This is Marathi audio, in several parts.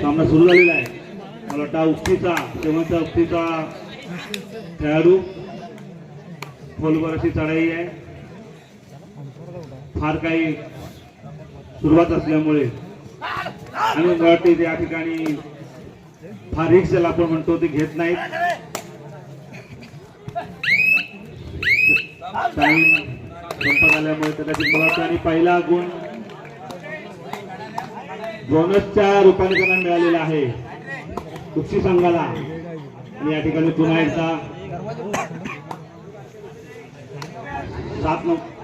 सामना सुरू झालेला आहे. मला वाटतं उक्तीचा शेवटचा उक्तीचा खेळाडू. खोलवर अशी चढाई आहे. फार काही सुरुवात असल्यामुळे. आणि मला वाटते त्या ठिकाणी फार रिक्स ज्याला आपण म्हणतो ते घेत नाहीत. टाइम संपत आल्यामुळे कदाचित मला आणि पहिला गुण बोनसच्या रूपाने त्यांना मिळालेला आहे. कुक्षी संघाला. आणि या ठिकाणी पुन्हा एकदा सात नंबर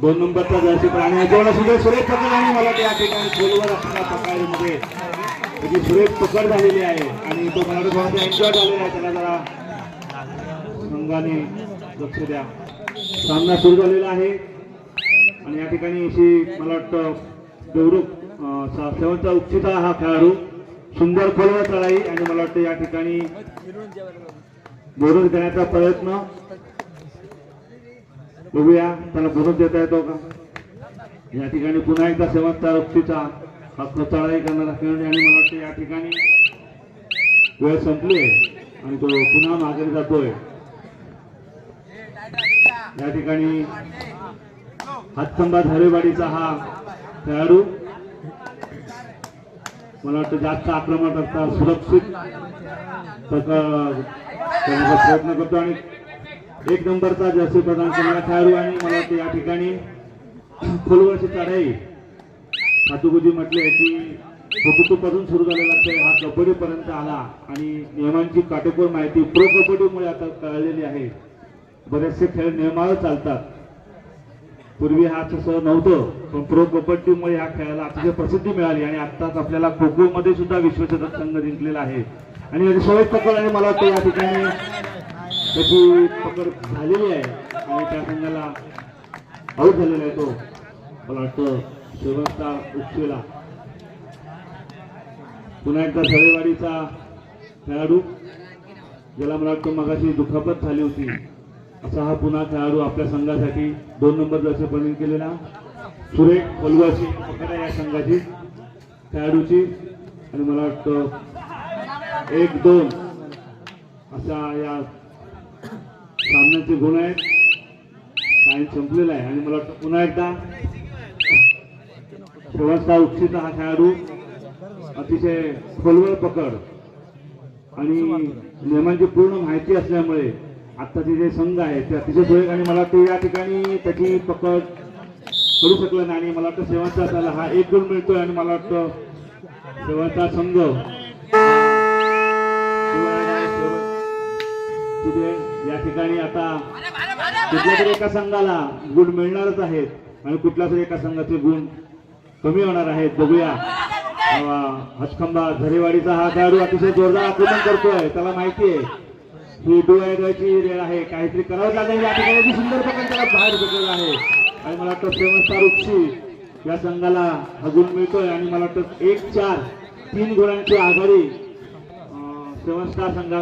दोन नंबरचा जर्सी प्राणी आहे. जेवढा सुद्धा सुरेश पकड आणि मला त्या ठिकाणी खोलवर असणारा पकडामध्ये त्याची सुरेश पकड झालेली आहे आणि तो मला वाटतं एन्जॉय झालेला आहे. त्याला जरा संघाने लक्ष द्या. सामना सुरू झालेला आहे. आणि या ठिकाणी अशी मला वाटतं देवरुख सेवनचा उपचिता हा खेळाडू. सुंदर खोलवर चढाई आणि मला वाटतं या ठिकाणी बोलून देण्याचा प्रयत्न. बघूया त्याला बोलून देता येतो का? या ठिकाणी पुन्हा एकदा सेवनचा उपचिता हा चढाई करणारा खेळाडू आणि मला वाटतं या ठिकाणी वेळ संपली आहे आणि तो पुन्हा मागे जातोय. या ठिकाणी हातखंबा धारेवाडीचा हा खेळाडू. मला वाटतं जास्त आक्रमण करता सुरक्षित करण्याचा प्रयत्न करतो आणि एक नंबरचा जर्सी प्रदान मला खेळाडू आणि मला वाटतं या ठिकाणी खोलवरची चढाई सातुगुजी म्हटले की कबड्डीपासून सुरू झालेला खेळ हा कबड्डीपर्यंत आला आणि नियमांची काटेकोर माहिती प्रो कबड्डीमुळे आता कळलेली आहे. बरेचसे खेळ नियमावर चालतात. पूर्वी हा तसं नव्हतं पण प्रो कबड्डीमुळे ह्या खेळाला अतिशय प्रसिद्धी मिळाली आणि आत्ताच आपल्याला खो खो मध्ये सुद्धा विश्वचषक संघ जिंकलेला आहे. आणि सोयत सवय पकड आणि मला वाटतं या ठिकाणी. त्याची पकड झालेली आहे आणि त्या संघाला आऊट झालेला आहे तो. मला वाटतं शेवटचा उच्चेला पुन्हा एकदा सळेवाडीचा खेळाडू ज्याला मला वाटतं मगाशी दुखापत झाली होती. असा हा पुन्हा खेळाडू आपल्या संघासाठी दोन नंबर जसे बनिंग केलेला. सुरेख कोलवाची पकड या संघाची खेळाडूची. आणि मला वाटतं एक दोन असा या सामन्याचे गुण आहेत. टाइम संपलेला आहे. आणि मला वाटतं पुन्हा एकदा शेवटचा उच्चित हा खेळाडू अतिशय खोलवर पकड. आणि नियमांची पूर्ण माहिती असल्यामुळे आत्ताचे जे संघ आहेत ते अतिशय सुरेख आणि मला ते या ठिकाणी त्याची पकड करू शकलं नाही आणि मला वाटतं सेवांचा त्याला हा एक गुण मिळतोय आणि मला वाटतं सेवांचा संघ तिथे या ठिकाणी आता कुठल्या तरी एका संघाला गुण मिळणारच आहेत आणि कुठल्या तरी एका संघाचे गुण कमी होणार आहेत बघूया. हचखंबा झरेवाडीचा हा खेळाडू अतिशय जोरदार आक्रमण करतोय त्याला माहिती आहे. ही डोळ्याची रेळ आहे. काहीतरी करावं लागेल. या ठिकाणी सुंदर प्रकारे त्याला बाहेर भेटलेला आहे. आणि मला वाटतं सेवन रुक्षी उपशी या संघाला अजून मिळतोय. आणि मला वाटतं एक चार तीन गुणांची आघाडी सेवन संघा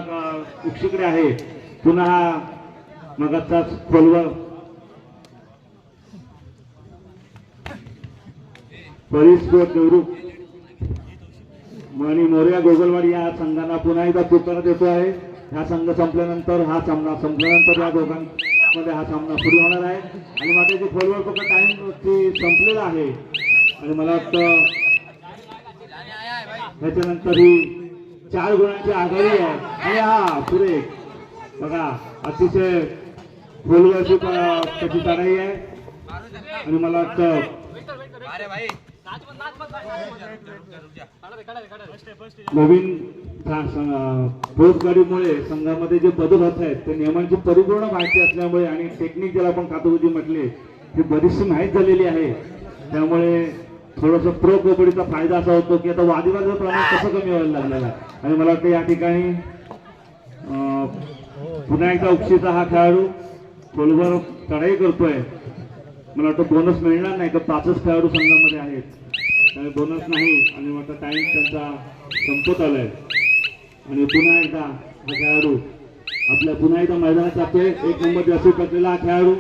रुक्षीकडे आहे. पुन्हा मगाचा खोलवर परीस देवरूप आणि मोर्या गोगलवाडी या संघांना पुन्हा एकदा पुकार देतो आहे हा संघ संपल्यानंतर हा सामना संपल्यानंतर या दोघांमध्ये हा सामना सुरू होणार आहे. आणि मात्र जी खोलवर फक्त टाइम संपलेला आहे आणि मला वाटतं त्याच्यानंतर ही चार गुणांची आघाडी आहे. आणि हा सुरेख बघा अतिशय खोलवरची त्याची चढाई आहे. आणि मला वाटतं नवीन रोजगारीमुळे संघामध्ये जे बदल होत आहेत ते नियमांची परिपूर्ण माहिती असल्यामुळे आणि टेक्निक ज्याला आपण कातोजी म्हटले ही बरीचशी माहीत झालेली आहे. त्यामुळे थोडंसं प्रो कबड्डीचा फायदा असा होतो की आता वादिवादाचं प्रमाण कसं कमी व्हायला लागलेलं आहे? आणि मला वाटतं या ठिकाणी पुन्हा एकदा उपशीचा हा खेळाडू खोलवर चढाई करतोय. मला वाटतं बोनस मिळणार नाही तर पाचच खेळाडू संघामध्ये आहेत. त्यामुळे बोनस नाही आणि वाटतं टाइम त्यांचा संपत आलाय. आणि पुन्हा एकदा हा खेळाडू आपल्या पुन्हा एकदा मैदानात जातोय. एक नंबर जास्त पडलेला हा खेळाडू.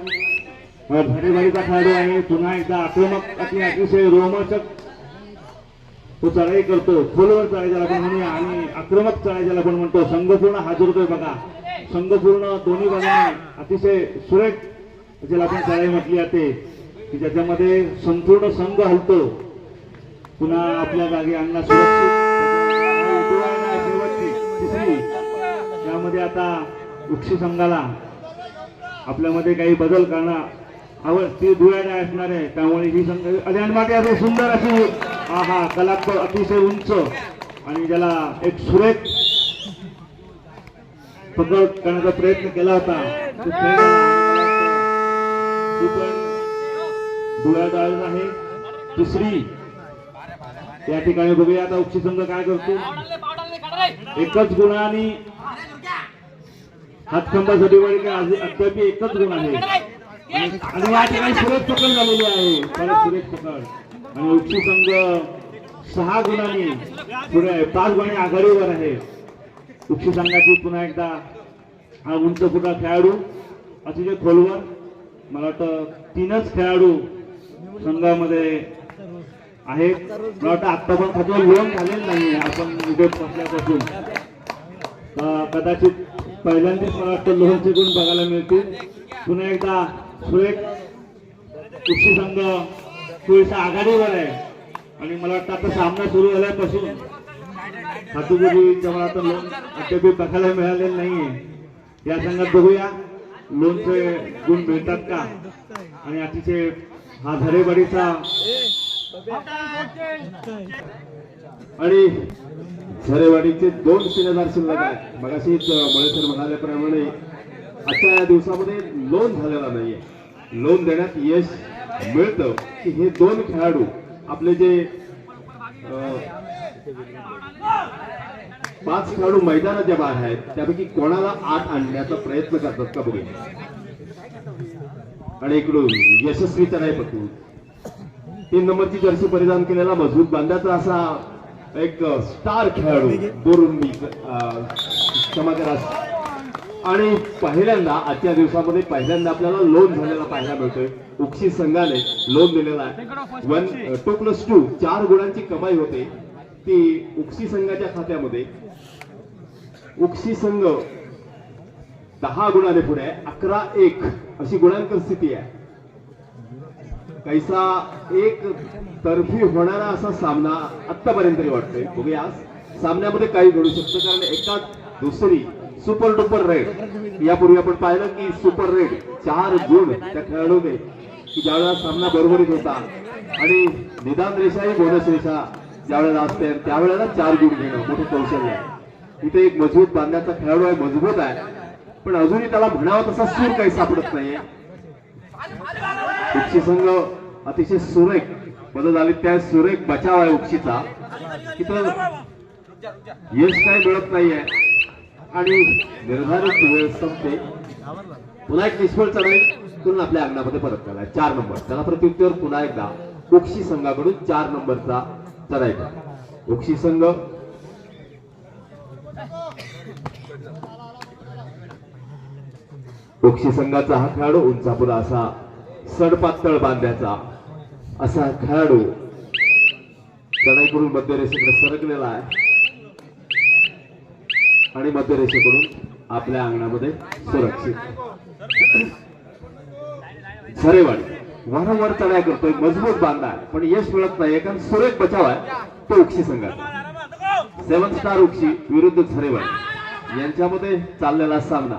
भारीभारीचा खेळाडू आहे. पुन्हा एकदा आक्रमक अति अतिशय रोमांचक तो चढाई करतो. खोलवर चढाई ज्याला आपण म्हणूया आणि आक्रमक चढाई ज्याला आपण म्हणतो. संघ पूर्ण हाजरतोय बघा. संघ पूर्ण दोन्ही बाजूने अतिशय सुरेख ज्याला आपण चढाई म्हटली जाते. की ज्याच्यामध्ये संपूर्ण संघ हलतो. पुन्हा आपल्या जागी आणणं सुरक्षित. शेवटची तिसरी. त्यामध्ये आता उक्षी संघाला आपल्यामध्ये काही बदल करणं आवड ती डोळ्याने असणार आहे. त्यामुळे ही संघ आणि असं सुंदर अशी हा हा कलात्मक अतिशय उंच आणि ज्याला एक सुरेख पकड करण्याचा प्रयत्न केला होता. तो पण आहे. दुसरी या ठिकाणी बघूया आता उक्षी संघ काय करतो. एकच गुणाने हातखंबासाठी अद्याप एकच गुण आहे. आणि या ठिकाणी सुरेश पकड झालेली आहे. परत सुरेश पकड. आणि उक्षी संघ सहा गुणांनी पुढे आहे. पाच गुणे आघाडीवर आहे. उक्षी संघाची पुन्हा एकदा हा उंच फुटा खेळाडू अतिशय खोलवर मला वाटतं तीनच खेळाडू संघामध्ये आहे. मला वाटतं आत्ता पण खात्यावर लोन झालेलं नाही आपण उद्योग बसल्यापासून. कदाचित पहिल्यांदाच मला वाटतं लोहरचे गुण बघायला मिळतील. पुन्हा एकदा सुरेख कृषी संघ थोडीसा आघाडीवर आहे. आणि मला वाटतं आता सामना सुरू झाल्यापासून हातुगुरीच्या मला आता लोन अद्याप बघायला मिळालेलं नाहीये. या संघात बघूया. लोनचे गुण मिळतात का? आणि अतिशय हा धरेबडीचा आणि झरेवाडीचे दोन शिलेदार शिल्लक आहेत. मगाशीच मळेसर म्हणाल्याप्रमाणे आजच्या या दिवसामध्ये लोन झालेला नाहीये. लोन देण्यात यश मिळतं की हे दोन खेळाडू आपले जे पाच खेळाडू मैदानाच्या बाहेर आहेत त्यापैकी कोणाला आत आणण्याचा प्रयत्न करतात का बघूया आणि इकडून यशस्वी नाही पटू तीन नंबरची जर्सी परिधान केलेला मजबूत बांध्याचा असा एक स्टार खेळाडू क्षमा करा आणि पहिल्यांदा आजच्या दिवसामध्ये पहिल्यांदा आपल्याला लोन झालेला पाहायला मिळतोय. उक्षी संघाने लोन दिलेला आहे. वन टू प्लस टू चार गुणांची कमाई होते. ती उक्षी संघाच्या खात्यामध्ये. उक्षी संघ दहा गुणाने पुढे अकरा एक अशी गुणांकन स्थिती आहे. कैसा एक तर्फी होणारा असा सामना आतापर्यंत तरी वाटतोय. बघूया आज. सामन्यामध्ये काही घडू शकतं कारण एका दुसरी सुपर डुपर रेड. यापूर्वी आपण पाहिलं की सुपर रेड चार गुण त्या खेळाडूने की ज्यावेळेला सामना बरोबरीत होता. आणि निदान रेषा ही बोनस रेषा ज्यावेळेला असते त्यावेळेला चार गुण घेणं मोठं कौशल्य आहे. इथे एक मजबूत बांधण्याचा खेळाडू आहे मजबूत आहे. पण अजूनही त्याला म्हणावा तसा सूर काही सापडत नाहीये. उक्षी संघ अतिशय सुरेख बदल झाले. त्या सुरेख बचाव आहे उक्षीचा. तिथं यश काही मिळत नाहीये. आणि निर्धारित वेळ संपते. पुन्हा एक निष्फळ चढाई. करून आपल्या अंगणामध्ये परत करा चार नंबर. त्याला प्रत्युत्तर पुन्हा एकदा उक्षी संघाकडून चार नंबरचा चढाई करा. उक्षी संघ. उक्षी संघाचा हा खेळाडू उंचापुरा असा सडपातळ बांध्याचा. असा खेळाडू चढाईकडून मध्य रेषेकडे सरकलेला आहे. आणि मध्य रेषेकडून आपल्या अंगणामध्ये सुरक्षित. सरेवाडी. वारंवार चढाया करतोय. मजबूत बांधा आहे. पण यश मिळत नाही कारण सुरेख बचाव आहे तो उक्षी संघात सेवन स्टार उक्षी विरुद्ध झरेवाडी यांच्यामध्ये चाललेला सामना.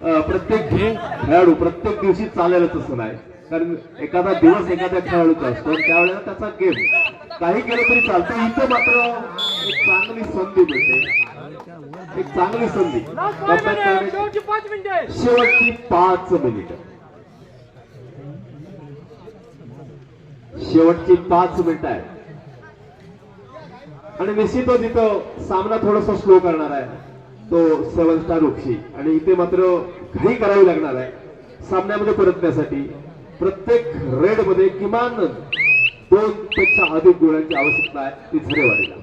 प्रत्येक खेळाडू प्रत्येक दिवशी चालेलच तसं नाही. कारण एखादा दिवस एखाद्या खेळाडूचा असतो त्यावेळेला त्याचा गेम काही केलं तरी चालतं. इथं मात्र एक चांगली संधी मिळते. एक चांगली संधी. शेवटची पाच शेवटची पाच मिनिट. शेवटची पाच मिनिट आहे आणि निश्चितच इथं सामना थोडासा स्लो करणार आहे. तो सेवन स्टार उक्षी आणि इथे मात्र घाई करावी लागणार आहे. सामन्यामध्ये परतण्यासाठी प्रत्येक रेडमध्ये किमान दोन पेक्षा अधिक गोळ्यांची आवश्यकता आहे ती झरेवाडीला.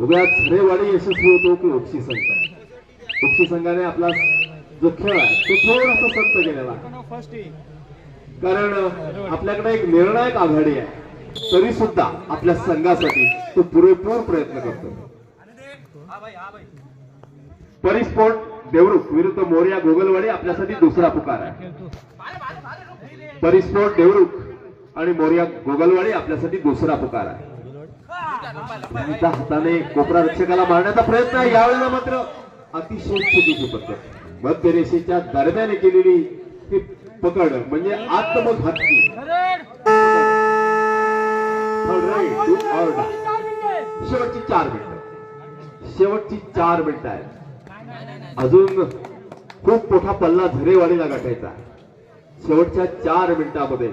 उभ्या झरेवाडी यशस्वी होतो की उक्षी संघ? उक्षी संघाने आपला जो खेळ आहे तो थोडासा संत केलेला कारण आपल्याकडे एक निर्णायक आघाडी आहे. तरी सुद्धा आपल्या संघासाठी तो पुरेपूर प्रयत्न करतो. परिस्फोट देवरुख विरुद्ध मोर्या गोगलवाडी आपल्यासाठी दुसरा पुकार आहे. परिस्फोट देवरुख आणि मोर्या गोगलवाडी आपल्यासाठी दुसरा पुकार आहे. हाताने कोपरा रक्षकाला मारण्याचा प्रयत्न आहे. यावेळेला मात्र अतिशय चुकीची पद्धत मध्य रेषेच्या दरम्याने केलेली ती पकड म्हणजे आत्मघातकी. हत्ती शेवटची चार मिनिट. शेवटची चार मिनिटं आहेत. अजून खूप मोठा पल्ला झरेवाडीला गाठायचा शेवटच्या चार मिनिटामध्ये.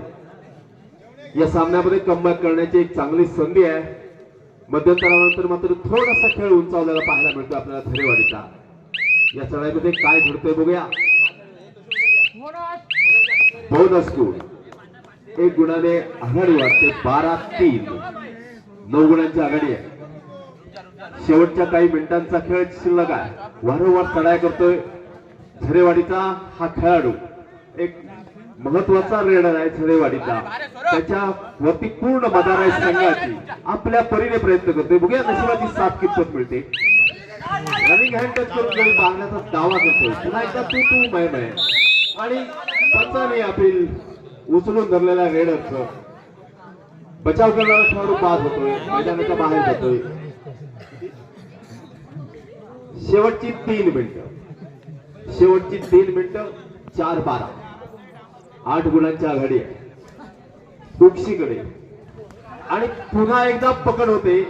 या सामन्यामध्ये कमबॅक करण्याची एक चांगली संधी आहे. मध्यंतरानंतर मात्र थोडासा खेळ उंचावलेला पाहायला मिळतो आपल्याला धरेवाडीचा या चढाईमध्ये काय घडतंय बघूया. बोनस गुण एक गुणाने आघाडी वाटते बारा तीन. नऊ गुणांची आघाडी आहे. शेवटच्या काही मिनिटांचा खेळ शिल्लक आहे. वारंवार चढाई करतोय झरेवाडीचा हा खेळाडू. एक महत्त्वाचा रेडर आहे झरेवाडीचा. त्याच्या वरती पूर्ण मदार आहे संघाची. आपल्या परीने प्रयत्न करतोय. बघूया नशिबाची साथ कितपत मिळते. रनिंग हँड टच करून गडी पाहण्याचा दावा करतोय. पुन्हा एकदा तू तू मय मय. आणि पंचाने अपील उचलून धरलेल्या रेडरचं. बचाव करणारा खेळाडू बाद होतोय. मैदानाच्या बाहेर जातोय. शेवटची तीन मिनिटं. शेवटची तीन मिनिटं चार बारा. आठ गुणांची आघाडी आहे. बुक्सीकडे आणि पुन्हा एकदा पकड होते.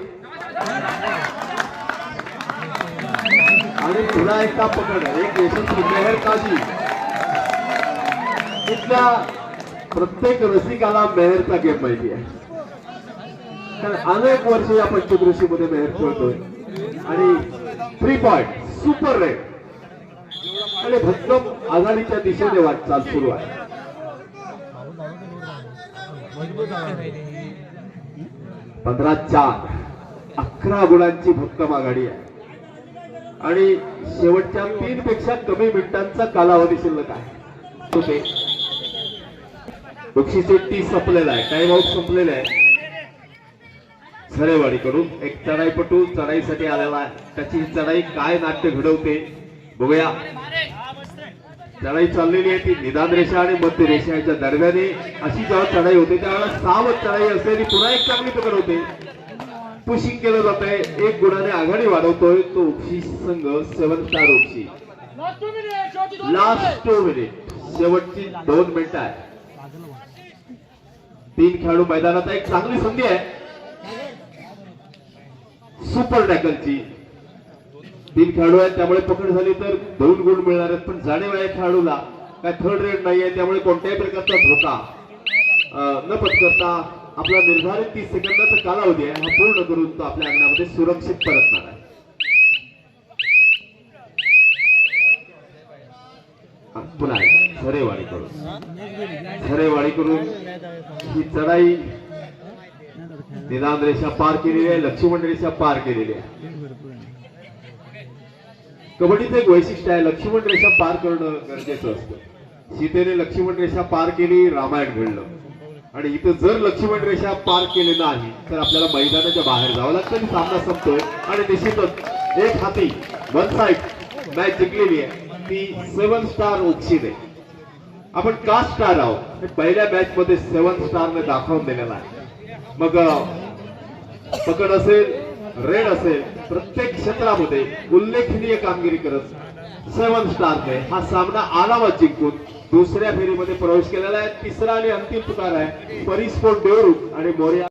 आणि पुन्हा एकदा पकड. एक यशस्वी मेहर काजी. इथल्या प्रत्येक रसिकाला मेहरचा गेम माहिती आहे. कारण अनेक वर्ष या पंचकृषीमध्ये मेहर खेळतोय. आणि थ्री पॉइंट सुपर रेड आणि भक्कम आघाडीच्या दिशेने वाटचाल सुरू आहे. पंधरा चार अकरा गुणांची भक्कम आघाडी आहे. आणि शेवटच्या तीन पेक्षा कमी मिनिटांचा कालावधी शिल्लक आहे. तो ते टी संपलेला आहे. टाइम आउट संपलेला आहे. झरेवाडीकडून एक चढाईपटू चढाईसाठी आलेला आहे. त्याची चढाई काय नाट्य घडवते बघूया. चढाई चाललेली आहे ती निदान रेषा आणि मध्य रेषा याच्या दरम्याने. अशी जेव्हा चढाई होते त्यावेळेला सावध चढाई असलेली पुन्हा एक चांगली पकड होते. पुशिंग केलं जात आहे. एक गुणाने आघाडी वाढवतोय तो उपशी संघ सेवन स्टार उपशी लास्ट टू मिनिट शेवटची दोन मिनिटं आहे तीन खेळाडू मैदानात एक चांगली संधी आहे. सुपर टॅकलची. तीन खेळाडू आहेत त्यामुळे पकड झाली तर दोन गुण मिळणार आहेत. पण जाणीव आहे खेळाडूला. काय थर्ड रेट नाही आहे त्यामुळे कोणत्याही प्रकारचा धोका न पत्करता आपला निर्धारित तीस सेकंदाचा कालावधी आहे. हा पूर्ण करून तो आपल्या अंगणामध्ये सुरक्षित परतणार आहे. पुन्हा एकदा, झरेवाडी करून. झरेवाडी करून ही चढाई निदान रेषा पार केलेली आहे लक्ष्मण रेषा पार केलेली आहे. कबड्डीचं एक वैशिष्ट्य आहे लक्ष्मण रेषा पार करणं गरजेचं असतं. सीतेने लक्ष्मण रेषा पार केली रामायण घडलं. आणि इथं जर लक्ष्मण रेषा पार केली नाही तर आपल्याला मैदानाच्या बाहेर जावं लागतं आणि सामना संपतोय. आणि निश्चितच एक हाती वन साईड मॅच जिंकलेली आहे. ती सेवन स्टार ओक्सीने आपण का स्टार आहोत? हे पहिल्या मॅच मध्ये सेवन स्टारने दाखवून दिलेला आहे. मग पकड असेल रेड असेल प्रत्येक क्षेत्रामध्ये उल्लेखनीय कामगिरी करत सेवन स्टारने हा सामना आलावा जिंकून दुसऱ्या फेरीमध्ये प्रवेश केलेला आहे. तिसरा आणि अंतिम पुकार आहे. परिस्फोट देवरुख आणि मोर्या